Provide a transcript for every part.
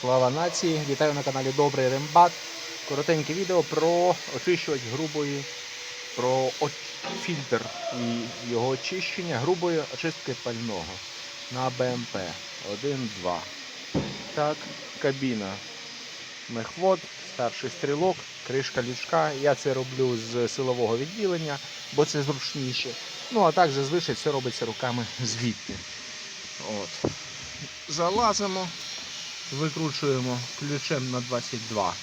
Слава нації! Вітаю на каналі Добрий Рембат. Коротеньке відео про очищувач грубої, про фільтр і його очищення грубої очистки пального на БМП 1-2. Так, кабіна. Мехвод, старший стрілок, кришка лючка. Я це роблю з силового відділення, бо це зручніше. Ну а так зазвичай все робиться руками звідти. От. Залазимо, викручуємо ключем на 22.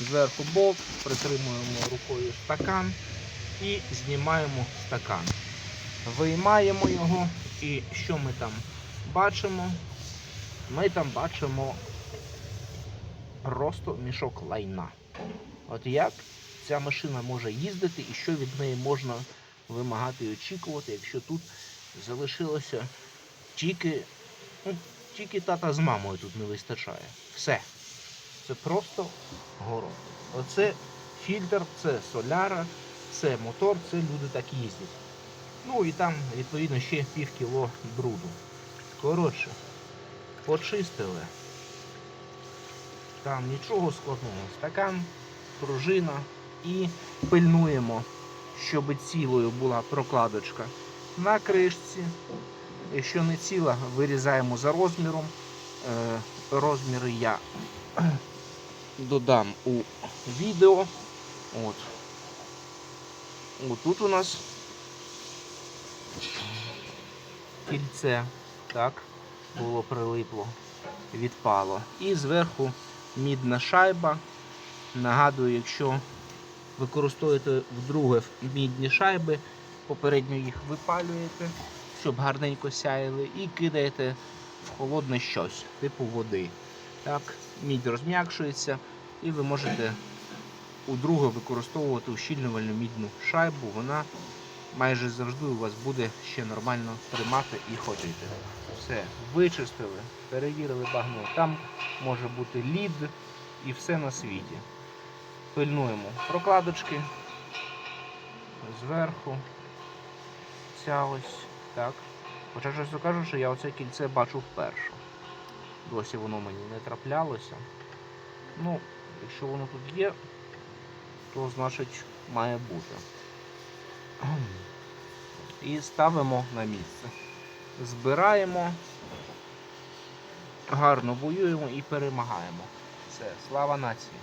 Зверху болт, притримуємо рукою стакан і знімаємо стакан. Виймаємо його і що ми там бачимо? Ми там бачимо просто мішок лайна. От як ця машина може їздити і що від неї можна вимагати і очікувати, якщо тут залишилося тільки, ну, тільки тата з мамою тут не вистачає. Все. Це просто город. Оце фільтр, це соляра, це мотор, це люди так їздять. Ну і там, відповідно, ще пів кіло бруду. Коротше, почистили. Там нічого складного. Стакан, пружина і пильнуємо, щоб цілою була прокладочка на кришці. Якщо не ціла, вирізаємо за розміром. Е, розміри я додам у відео. От. От тут у нас кільце, так, було прилипло, відпало. І зверху мідна шайба. Нагадую, якщо використовуєте вдруге мідні шайби, попередньо їх випалюєте, щоб гарненько сяяли, і кидаєте в холодне щось, типу води. Так, мідь розм'якшується, і ви можете удруге використовувати ущільнювальну мідну шайбу. Вона майже завжди у вас буде ще нормально тримати і ходити. Все, вичистили, перевірили багно. Там може бути лід і все на світі. Пильнуємо прокладочки зверху. Ця ось так. Хоча чесно кажучи, я оце кільце бачу вперше. Досі воно мені не траплялося. Ну, якщо воно тут є, то значить має бути. І ставимо на місце. Збираємо, гарно воюємо і перемагаємо. Все, слава нації!